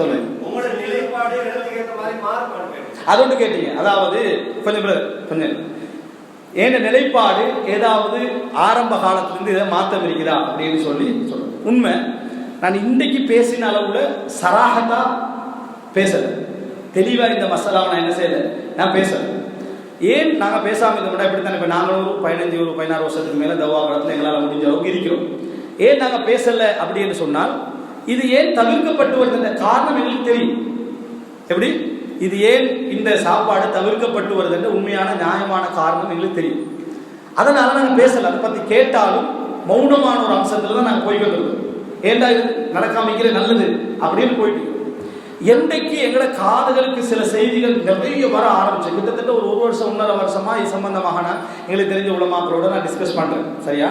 சொல்லுங்க. உங்களோட நிலைப்பாடு இடத்துக்கு ஏற்ற மாதிரி மாறுபாடு வேணும். அது ஒன்று கேட்டீங்க. அதாவது கொஞ்சம் கொஞ்சம். என் நிலைப்பாடு ஏதாவது ஆரம்ப காலத்திலிருந்து இதை மாற்றம் இருக்குதா அப்படின்னு சொல்லி சொல்றேன் உண்மை நான் இன்றைக்கு பேசின அளவுல சராகத்தா பேசல. தெளிவா இந்த மசாலாவை நான் என்ன செய்யல? நான் பேசல. ஏன் நாங்கள் பேசாமல் இருந்தோம்னா இப்படி தானே இப்போ நாங்களும் ஒரு பதினஞ்சு ஒரு பதினாறு வருஷத்துக்கு மேலே தவா காலத்தில் எங்களால் முடிஞ்ச அளவுக்கு இருக்கிறோம். ஏன் நாங்கள் பேசல அப்படின்னு சொன்னால் இது ஏன் தவிர்க்கப்பட்டு வருதுன்ற காரணம் எங்களுக்கு தெரியும். எப்படி? இது ஏன் இந்த சாப்பாடு தவிர்க்கப்பட்டு வருதுன்ற உண்மையான நியாயமான காரணம் எங்களுக்கு தெரியும். அதனால நாங்கள் பேசல. அதை பற்றி கேட்டாலும் மௌனமான ஒரு அம்சத்தில் தான் நாங்கள் போய்கிட்டு இருக்கோம் ஏன்டா இது? நடக்காமிக்கிற நல்லது. அப்படின்னு போயிட்டு. என்றைக்கு எங்களோட காதுகளுக்கு சில செய்திகள் நிறைய வர ஆரம்பிச்சு கிட்டத்தட்ட ஒரு ஒரு வருஷம் ஒன்றரை வருஷமா இது சம்பந்தமாக நான் எங்களுக்கு தெரிஞ்ச உலமாக்களோட நான் டிஸ்கஸ் பண்றேன். சரியா?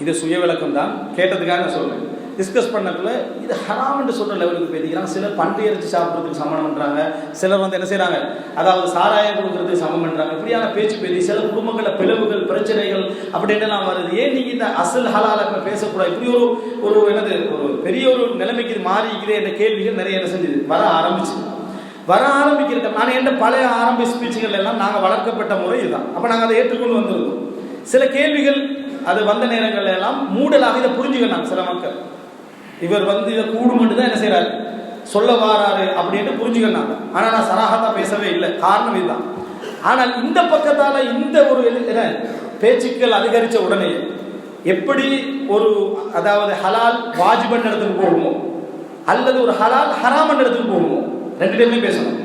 இது சுய விளக்கம் தான் கேட்டதுக்காக நான் சொல்றேன். டிஸ்கஸ் பண்ணக்குள்ள இது ஹராம்னு சொல்ற லெவலுக்கு போயிருக்கிறாங்க சிலர் பன்றி இறைச்சி சாப்பிட்றதுக்கு சமம் பண்ணுறாங்க சிலர் வந்து என்ன செய்கிறாங்க அதாவது சாராயம் கொடுக்கறதுக்கு சமம் பண்ணுறாங்க இப்படியான பேச்சு பேசி சில குடும்பங்களில் பிளவுகள் பிரச்சனைகள் அப்படின்னுலாம் வருது. ஏன் நீங்கள் இந்த அசல் ஹலால பேசக்கூடாது? இப்படி ஒரு ஒரு என்னது ஒரு பெரிய ஒரு நிலைமைக்கு இது மாறி என்ற கேள்விகள் நிறைய என்ன செஞ்சது? வர ஆரம்பிச்சு. வர ஆரம்பிக்கிற நான் என்ற பழைய ஆரம்ப ஸ்பீச்சுகள் எல்லாம் நாங்கள் வளர்க்கப்பட்ட முறை இதுதான் அப்போ நாங்கள் அதை ஏற்றுக்கொண்டு வந்திருக்கோம் சில கேள்விகள் அது வந்த நேரங்கள்ல எல்லாம் மூடலாக இதை புரிஞ்சுக்கணும் சில மக்கள். இவர் வந்து இதை கூடுமென்று தான் என்ன செய்கிறார் சொல்ல வாராரு அப்படின்னு புரிஞ்சுக்கணும். ஆனால் நான் சராகத்தான் பேசவே இல்லை. காரணம் இதுதான். ஆனால் இந்த பக்கத்தால் இந்த ஒரு என்ன, பேச்சுக்கள் அதிகரித்த உடனே எப்படி ஒரு அதாவது ஹலால் வாஜிபன் இடத்துக்கு போகுமோ அல்லது ஒரு ஹலால் ஹராமன் இடத்துக்கு போகுமோ ரெண்டு டைம்லையும் பேசணும்.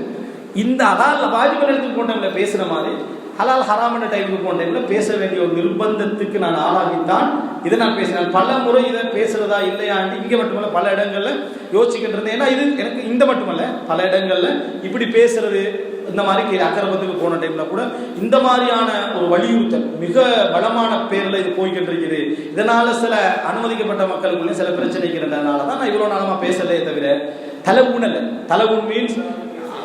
இந்த ஹலால் வாஜிபன் இடத்துக்கு போனவங்களை பேசுகிற மாதிரி ஹலால் ஹராமன் டைமுக்கு போன டைமில் பேச வேண்டிய ஒரு நிர்பந்தத்துக்கு நான் ஆளாகித்தான். இதை நான் பேசினேன் பல முறை இதை பேசுறதா இல்லையாண்டு இங்கே மட்டுமல்ல பல இடங்களில் யோசிக்கின்றது இருந்தேன். ஏன்னா இது எனக்கு இந்த மட்டுமல்ல பல இடங்களில் இப்படி பேசுறது இந்த மாதிரி கே- அக்கரபத்துக்கு போன டைமில் கூட இந்த மாதிரியான ஒரு வலியுறுத்தல் மிக பலமான பேரில் இது போய்கிட்டு இருக்குது. இதனால் சில அனுமதிக்கப்பட்ட மக்களுக்குள்ளே சில பிரச்சனைக்கிறதுனால தான் நான் இவ்வளோ நாளமாக பேசலையே தவிர தலைவுணல் தலைவுண் மீன்ஸ்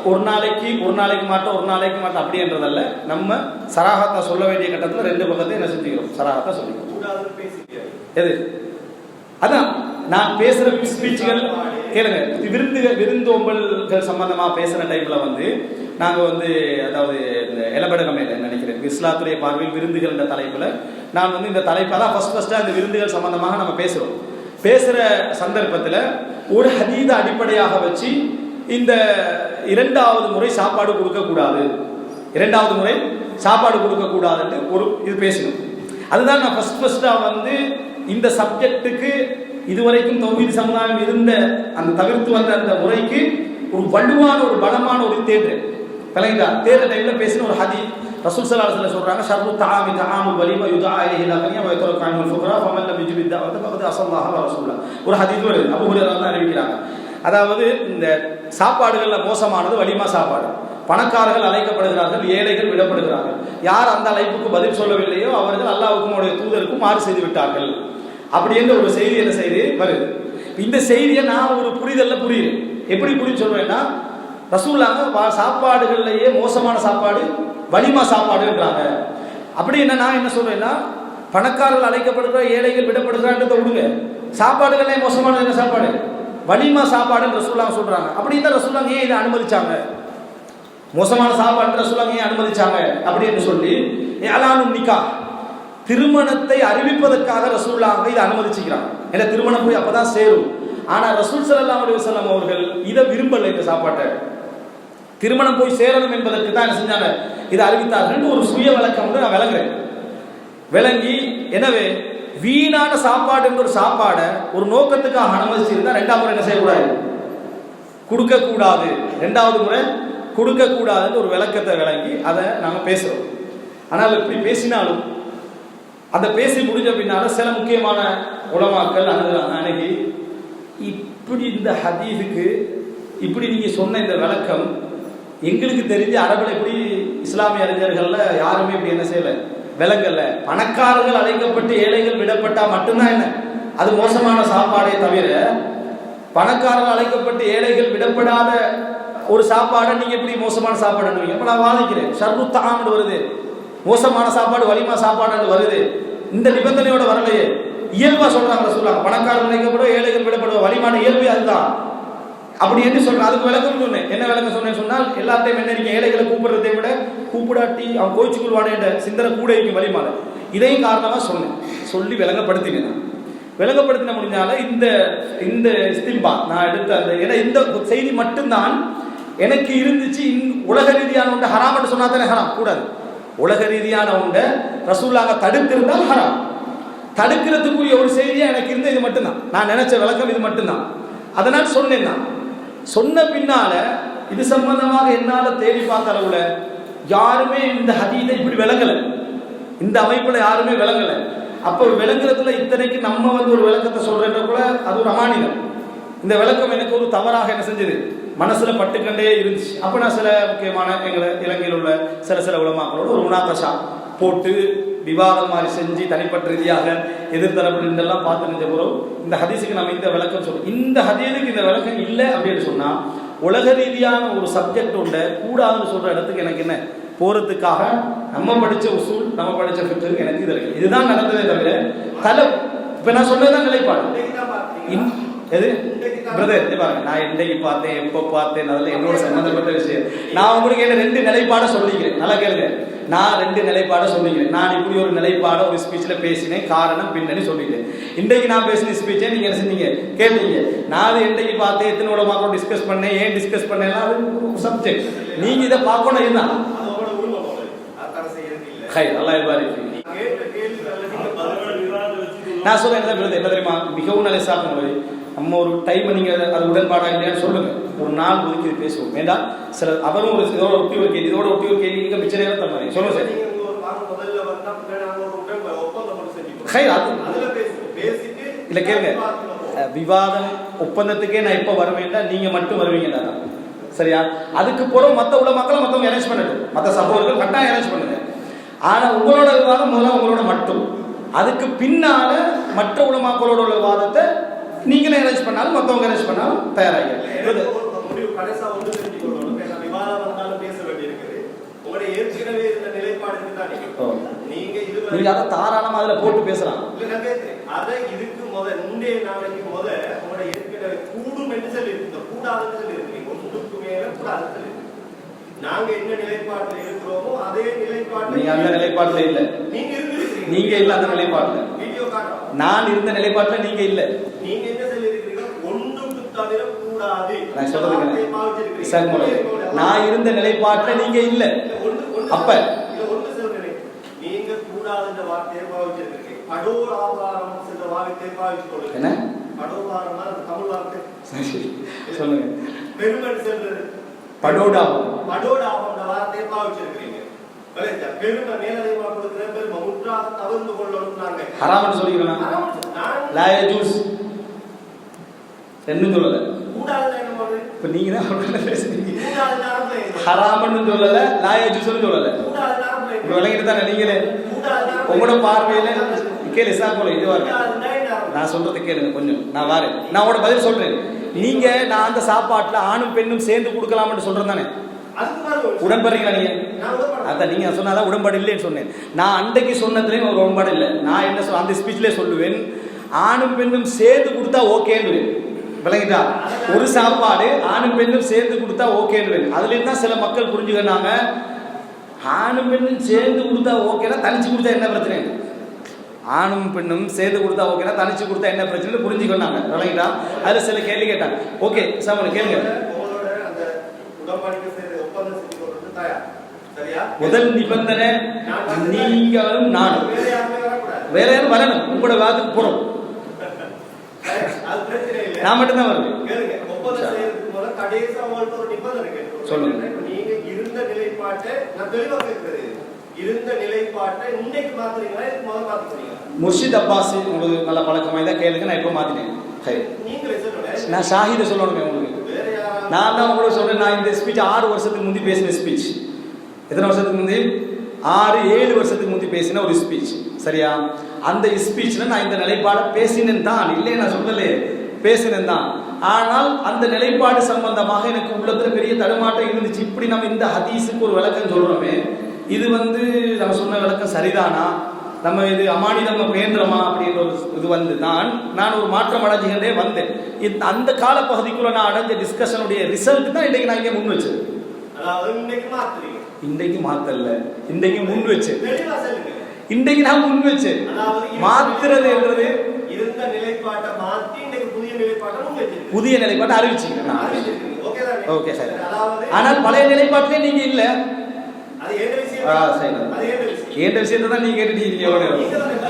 ஒரு நாளைக்கு ஒரு நாளைக்கு மாட்டோம் ஒரு நாளைக்கு மாட்டோம் அப்படின்றதல்ல. நம்ம சராகத்தா சொல்ல வேண்டிய கட்டத்தில் ரெண்டு பக்கத்தையும் என்ன செஞ்சுக்கிறோம்? சராகத்தா சொல்லிக்கிறோம். எது? அதான் நான் பேசுகிற ஸ்பீச்சுகள் கேளுங்க விருந்து விருந்தோம்பல்கள் சம்பந்தமாக பேசுகிற டைமில் வந்து நாங்கள் வந்து அதாவது இந்த இளபடகமேல நினைக்கிறேன்? இஸ்லாத்துடைய பார்வையில் விருந்துகள் என்ற தலைப்பில் நான் வந்து இந்த தலைப்பை தான் ஃபஸ்ட் ஃபஸ்ட்டாக இந்த விருந்துகள் சம்பந்தமாக நம்ம பேசுகிறோம் பேசுகிற சந்தர்ப்பத்தில் ஒரு ஹதீத அடிப்படையாக வச்சு இந்த இரண்டாவது முறை சாப்பாடு கொடுக்கக்கூடாது இரண்டாவது முறை சாப்பாடு கொடுக்கக்கூடாதுன்ட்டு ஒரு இது பேசணும். அதுதான் நான் ஃபர்ஸ்ட் ஃபஸ்ட்டாக வந்து இந்த சப்ஜெக்ட்டுக்கு இதுவரைக்கும் தொகுதி சமுதாயம் இருந்த அந்த தவிர்த்து வந்த அந்த முறைக்கு ஒரு வலுவான ஒரு பலமான ஒரு தேர்தல் விளங்குதா தேர்தல் டைமில் பேசின ஒரு ஹதி ரசூல் சலாசில் சொல்கிறாங்க சொல்றாங்க ஷர்ரு தஆமி வலிம வலிமா யுதா இலைஹி லகனியா வ யத்ரகு அன்ஹுல் ஃபுகரா ஃபமன் லம் ஒரு ஹதி வருது. அபூ ஹுரைரா தான் அறிவிக்கிறாங்க. அதாவது இந்த சாப்பாடுகளில் மோசமானது வலிமா சாப்பாடு. பணக்காரர்கள் அழைக்கப்படுகிறார்கள் ஏழைகள் விடப்படுகிறார்கள். யார் அந்த அழைப்புக்கு பதில் சொல்லவில்லையோ அவர்கள் அல்லாவுக்கும் அவருடைய தூதருக்கும் மாறு செய்து விட்டார்கள். அப்படி என்ற ஒரு செய்தி என்ன செய்தி? வருது. இந்த செய்தியை நான் ஒரு புரிதல்ல புரியுது எப்படி புரிஞ்சு சொல்றேன்னா ரசூல்லாங்க வா- சாப்பாடுகள்லயே மோசமான சாப்பாடு வலிமா சாப்பாடுன்றாங்க. அப்படி என்ன நான் என்ன சொல்றேன்னா பணக்காரர்கள் அழைக்கப்படுகிற ஏழைகள் விடப்படுகிறான்றதை விடுங்க. சாப்பாடுகளே மோசமானது என்ன சாப்பாடு? வலிமா சாப்பாடுன்னு ரசூலாங்க சொல்கிறாங்க அப்படி இருந்தால் ரசூலாங்க ஏன் இதை அனுமதிச்சாங்க. மோசமான சாப்பாடு ரசூலாங்க ஏன் அனுமதிச்சாங்க அப்படின்னு சொல்லி ஏலானும் நிக்கா திருமணத்தை அறிவிப்பதற்காக ரசூல்லாங்க இதை அனுமதிச்சுக்கிறாங்க ஏன்னா திருமணம் போய் அப்பதான் சேரும். ஆனால் ரசூல் ஸல்லல்லாஹு அலி வஸல்லம் அவர்கள் இதை விரும்பல இந்த சாப்பாட்டை. திருமணம் போய் சேரணும் என்பதற்கு தான் என்ன செஞ்சாங்க? இதை அறிவித்தார்கள். ஒரு சுய விளக்கம் வந்து நான் விளங்குறேன் விளங்கி எனவே வீணான சாப்பாடு என்ற ஒரு சாப்பாடை ஒரு நோக்கத்துக்காக அனுமதிச்சிருந்தா ரெண்டாவது முறை என்ன செய்யக்கூடாது? கொடுக்க கூடாது ரெண்டாவது முறை கொடுக்க கூடாதுன்னு ஒரு விளக்கத்தை விளங்கி அதை நாங்கள் பேசுறோம். ஆனால் இப்படி பேசினாலும் அந்த பேசி முடிஞ்ச பின்னால சில முக்கியமான உலமாக்கள் அணுகுறாங்க அணுகி இப்படி இந்த ஹதீஸுக்கு இப்படி நீங்கள் சொன்ன இந்த விளக்கம் எங்களுக்கு தெரிஞ்ச அரபில் எப்படி இஸ்லாமிய அறிஞர்களில் யாருமே இப்படி என்ன செய்யலை? விலங்கல்ல. பணக்காரர்கள் அழைக்கப்பட்டு ஏழைகள் விடப்பட்டா மட்டும்தான் என்ன? அது மோசமான சாப்பாடே தவிர பணக்காரர்கள் அழைக்கப்பட்டு ஏழைகள் விடப்படாத ஒரு சாப்பாடை நீங்க எப்படி மோசமான சாப்பாடு இப்போ நான் வாதிக்கிறேன். ஷர்ரு தாம்னு வருது. மோசமான சாப்பாடு வலிமா சாப்பாடு வருது. இந்த நிபந்தனையோட வரலையே. இயல்பா சொல்றாங்க சொல்றாங்க பணக்காரர்கள் அழைக்கப்படும் ஏழைகள் விடப்படுவோம் வலிமான இயல்பு அதுதான். அப்படி என்று சொல்றேன் அதுக்கு விளக்கம் சொன்னேன். என்ன விளக்கம் சொன்னேன்னு சொன்னால் எல்லாத்தையும் என்ன நீங்க ஏழைகளை கூப்பிடுறதை விட கூப்பிடாட்டி அவன் கோயிச்சு கொள்வானே சிந்தனை கூட இருக்கும் வழிமால. இதையும் காரணமா சொன்னேன். சொல்லி விளங்கப்படுத்தினேன் விளங்கப்படுத்தின முடிஞ்சால இந்த இந்த இஸ்திம்பா நான் எடுத்த அந்த ஏன்னா இந்த செய்தி மட்டும்தான் எனக்கு இருந்துச்சு. இந் உலக ரீதியான உண்டை ஹராம்னு சொன்னா தானே ஹராம்? கூடாது. உலக ரீதியான உண்டை ரசூலாக தடுத்திருந்தால் ஹராம். தடுக்கிறதுக்குரிய ஒரு செய்தியா எனக்கு இருந்த இது மட்டும்தான். நான் நினைச்ச விளக்கம் இது மட்டும்தான். அதனால் சொன்னேன் நான். சொன்ன பின்னால இது சம்பந்தமாக என்னால தேடி பார்த்த அளவுல யாருமே இந்த ஹதீதை இப்படி விளங்கல. இந்த அமைப்புல யாருமே விளங்கல. அப்ப விளங்குறதுல இத்தனைக்கு நம்ம வந்து ஒரு விளக்கத்தை சொல்றேன்ற கூட அது ஒரு அமானிதம். இந்த விளக்கம் எனக்கு ஒரு தவறாக என்ன செஞ்சது? மனசுல பட்டுக்கண்டே இருந்துச்சு. அப்ப நான் சில முக்கியமான எங்களை இலங்கையில் உள்ள சில சில உலமாக்களோட ஒரு முனாகஷா போட்டு விவாதம் மாதிரி செஞ்சு தனிப்பட்ட ரீதியாக எதிர்த்தரப்பு நின்றெல்லாம் பார்த்து நின்ற பிறகு இந்த ஹதீஸுக்கு நம்ம இந்த விளக்கம் சொல்றோம். இந்த ஹதீஸுக்கு இந்த விளக்கம் இல்லை அப்படின்னு சொன்னால் உலக ரீதியான ஒரு சப்ஜெக்ட் உண்ட கூடாதுன்னு சொல்கிற இடத்துக்கு எனக்கு என்ன? போறதுக்காக நம்ம படித்த உசூல் நம்ம படிச்ச ஃபிக்ருக்கு எனக்கு இது இருக்குது இதுதான் நடந்ததே தவிர தலை இப்போ நான் சொன்னதுதான் நிலைப்பாடு. தான் இன்- எது? பிரதர் இது பாருங்க. நான் என்னைக்கு பார்த்தேன் எப்போ பார்த்தேன் அதில் என்னோட சம்மந்தப்பட்ட விஷயம். நான் உங்களுக்கு என்ன ரெண்டு நிலைப்பாடை சொல்லிக்கிறேன். நல்லா கேளுங்க. நான் ரெண்டு நிலைப்பாடை சொல்லிக்கிறேன். நான் இப்படி ஒரு நிலைப்பாடை ஒரு ஸ்பீச்சில் பேசினேன். காரணம் பின்னணி சொல்லிட்டேன். இன்றைக்கு நான் பேசின ஸ்பீச்சை நீங்கள் என்ன செஞ்சீங்க? கேட்டீங்க. நான் அதை என்னைக்கு பார்த்தேன் எத்தனை உலமாக டிஸ்கஸ் பண்ணேன். ஏன் டிஸ்கஸ் பண்ணேன்னா அது சப்ஜெக்ட் நீங்கள் இதை பார்க்கணும் இதுதான். ஹை நல்லா இருப்பாரு நான் சொல்றேன் என்ன விருது என்ன தெரியுமா? மிகவும் நல்ல சாப்பிடும் நம்ம ஒரு டைம் நீங்க அது- உடன்பாடா இல்லையான்னு சொல்லுங்க. ஒரு நாள் ஒதுக்கி பேசுவோம். வேண்டாம் சில அவரும் ஒரு இதோட ஒட்டி ஒரு கேள்வி இதோட ஒட்டி ஒரு கேள்வி நீங்க மிச்ச நேரம் தந்தாங்க சொல்லுங்க சார். இல்ல கேளுங்க. விவாதம் ஒப்பந்தத்துக்கே நான் எப்போ வருவேன்டா நீங்க மட்டும் வருவீங்கடா. சரியா? அதுக்கு பிறகு மத்த உள்ள மக்களை மத்தவங்க அரேஞ்ச் பண்ணட்டும் மத்த சகோதரர்கள் கட்டாயம் அரேஞ்ச் பண்ணுங்க. ஆனா உங்களோட விவாதம் முதல்ல உங்களோட மட்டும். அதுக்கு பின்னால மற்ற உலமாக்களோட உள்ள விவாதத்தை நீங்களே அரேஞ்ச் பண்ணாலும் மத்தவங்க அரேஞ்ச் பண்ணாலும் தயாராக நீங்க. அதை தாராளமா அதுல போட்டு பேசலாம். அதை இதுக்கு முத முந்தைய நாளைக்கு முத உங்களுடைய ஏற்கனவே கூடும் என்று சொல்லி இருந்தோம் கூடாதுன்னு சொல்லி இருக்கீங்க முன்னுக்கு மேல கூடாதுன்னு சொல்லி நாங்க என்ன நிலைப்பாட்டில் இருக்கிறோமோ அதே நிலைப்பாட்டில் நீங்க அந்த நிலைப்பாட்டுல இல்ல. நீங்க நீங்க இல்ல அந்த நிலைப்பாட்டுல நான் இருந்த நிலைப்பாட்டுல நீங்க இல்ல. நீங்க என்ன சொல்லி இருக்கிறீங்க ஒன்றுக்கு தவிர கூடாது. நான் சொல்றது வார்த்தையை கேளுங்க. பாவிச்சிருக்கிறீங்க. சார் முதல்ல, நான் இருந்த நிலைப்பாட்டுல நீங்க இல்ல. அப்ப? நீங்க கூடாதுன்ற வார்த்தையை பாவிச்சிருக்கீங்க கடோர் ஆதாரம் என்ற வார்த்தையை பாவிச்சு என்ன? கடோபாரம்னா அது தமிழ் வார்த்தை. சொல்லுங்க. பெருமன் செல்றது. படோடா படோடாபம்ன்ற வார்த்தையை பாவிச்சிருக்கிறீங்க. விளையாட்டா? பெருமை மேலதிகமா கொடுக்கிற பெருமை முற்றாக தவிர்த்து கொள்ளணும் நாங்க ஹராம்னு சொல்லிக்கிறேன். நான் லாய ஜூஸ். ரெண்டும் சொல்லல? இப்ப நீங்க தான் பேசுறீங்க? ஹராம்னு சொல்லல லாய ஜூஸ்னு சொல்லல. இப்ப? விளங்கிட்டு தானே நீங்களே? உங்களோட? பார்வையில கேளு போல என்ன அர்த்தம்? நான் சொல்றது கேளுங்க கொஞ்சம். நான் வரேன். நான் உங்களோட பதில் சொல்றேன். நீங்க நான் அந்த சாப்பாட்டுல ஆணும் பெண்ணும் சேர்ந்து கொடுக்கலாம்னு சொல்றேன் தானே? உடன்படுறீங்களா நீங்க. அதான் நீங்க சொன்னாதான் உடன்பாடு இல்லைன்னு சொன்னேன். நான் அன்றைக்கு சொன்னதுலயும் ஒரு உடன்பாடு இல்லை. நான் என்ன சொல் அந்த ஸ்பீச்லேயே சொல்லுவேன். ஆணும் பெண்ணும் சேர்ந்து கொடுத்தா ஓகேன்னு விளங்கிட்டா? ஒரு சாப்பாடு ஆணும் பெண்ணும் சேர்ந்து கொடுத்தா ஓகேன்னு அதுல தான் சில மக்கள் புரிஞ்சுக்கிட்டாங்க ஆணும் பெண்ணும் சேர்ந்து கொடுத்தா ஓகேனா தனிச்சு கொடுத்தா என்ன பிரச்சனை? ஆணும் பெண்ணும் சேர்ந்து கொடுத்தா ஓகேனா தனிச்சு கொடுத்தா என்ன பிரச்சனை புரிஞ்சுக்கிட்டாங்க விளங்கிட்டா? அதுல சில கேள்வி கேட்டாங்க. ஓகே சாமன் கேளுங்க உங்களோட அந்த உடன்படிக்கை செய்து ஒப்பந்தம் செஞ்சு கொள்றது தயார் சரியா முதல் நிபந்தனை நீங்களும் நானும். வேற யாருமே வரணும். உங்களோட வாதத்துக்கு போறோம். நான் மட்டும்தான் வருவேன். சொல்லுங்க. நீங்க இருந்த நிலைப்பாட்டை நான் இருந்த நிலைப்பாட்டை இன்னைக்கு மாத்துறீங்களா? இதுக்கு முதல்ல மாத்துறீங்களா முர்ஷித் அப்பாஸ் உங்களுக்கு நல்ல பழக்கமாக தான் கேளுங்க. நான் இப்போ மாத்தினேன்? சரி. நான் ஷாஹிதை சொல்லணுமே உங்களுக்கு. நான் தான் உங்களுக்கு சொல்றேன். நான் இந்த ஸ்பீச் ஆறு வருஷத்துக்கு முந்தி பேசின ஸ்பீச் எத்தனை வருஷத்துக்கு முந்தி? ஆறு ஏழு வருஷத்துக்கு முந்தி பேசின ஒரு ஸ்பீச் சரியா? அந்த ஸ்பீச்சில் நான் இந்த நிலைப்பாடை பேசினேன் தான். இல்லை நான் சொல்லலே. பேசினேன் தான். ஆனால் அந்த நிலைப்பாடு சம்பந்தமாக எனக்கு உள்ளத்தில் பெரிய தடுமாட்டம் இருந்துச்சு. இப்படி நம்ம இந்த ஹதீஸுக்கு ஒரு விளக்கம் சொல்கிறோமே இது வந்து நம்ம சொன்ன விளக்கம் சரிதானா? நம்ம இது அமானிதம் பேந்திரமா அப்படின்ற ஒரு இது வந்து தான் நான் ஒரு மாற்றம் அடைஞ்சுகிட்டே வந்தேன். இந்த அந்த காலப்பகுதிக்குள்ள நான் அடைஞ்ச டிஸ்கஷனுடைய ரிசல்ட் தான் இன்றைக்கு நான் இங்கே முன் வச்சேன் அதாவது இன்னைக்கு இன்றைக்கு மாத்தல இன்றைக்கு முன் சொல்லுங்க இன்றைக்கு நான் முன் இருந்த மாத்துறது என்றது இருந்த நிலைப்பாட்டை மாத்தி இன்னைக்கு புதிய நிலைப்பாட்டை புதிய நிலைப்பாட்டை அறிவிச்சிருக்கீங்க. Okay sir. ஆனால் பழைய நிலைப்பாட்டிலே நீங்க இல்ல. அது ஏந்த விஷயம்? ஏந்த விஷயத்தை தான் நீங்க கேட்டுட்டீங்க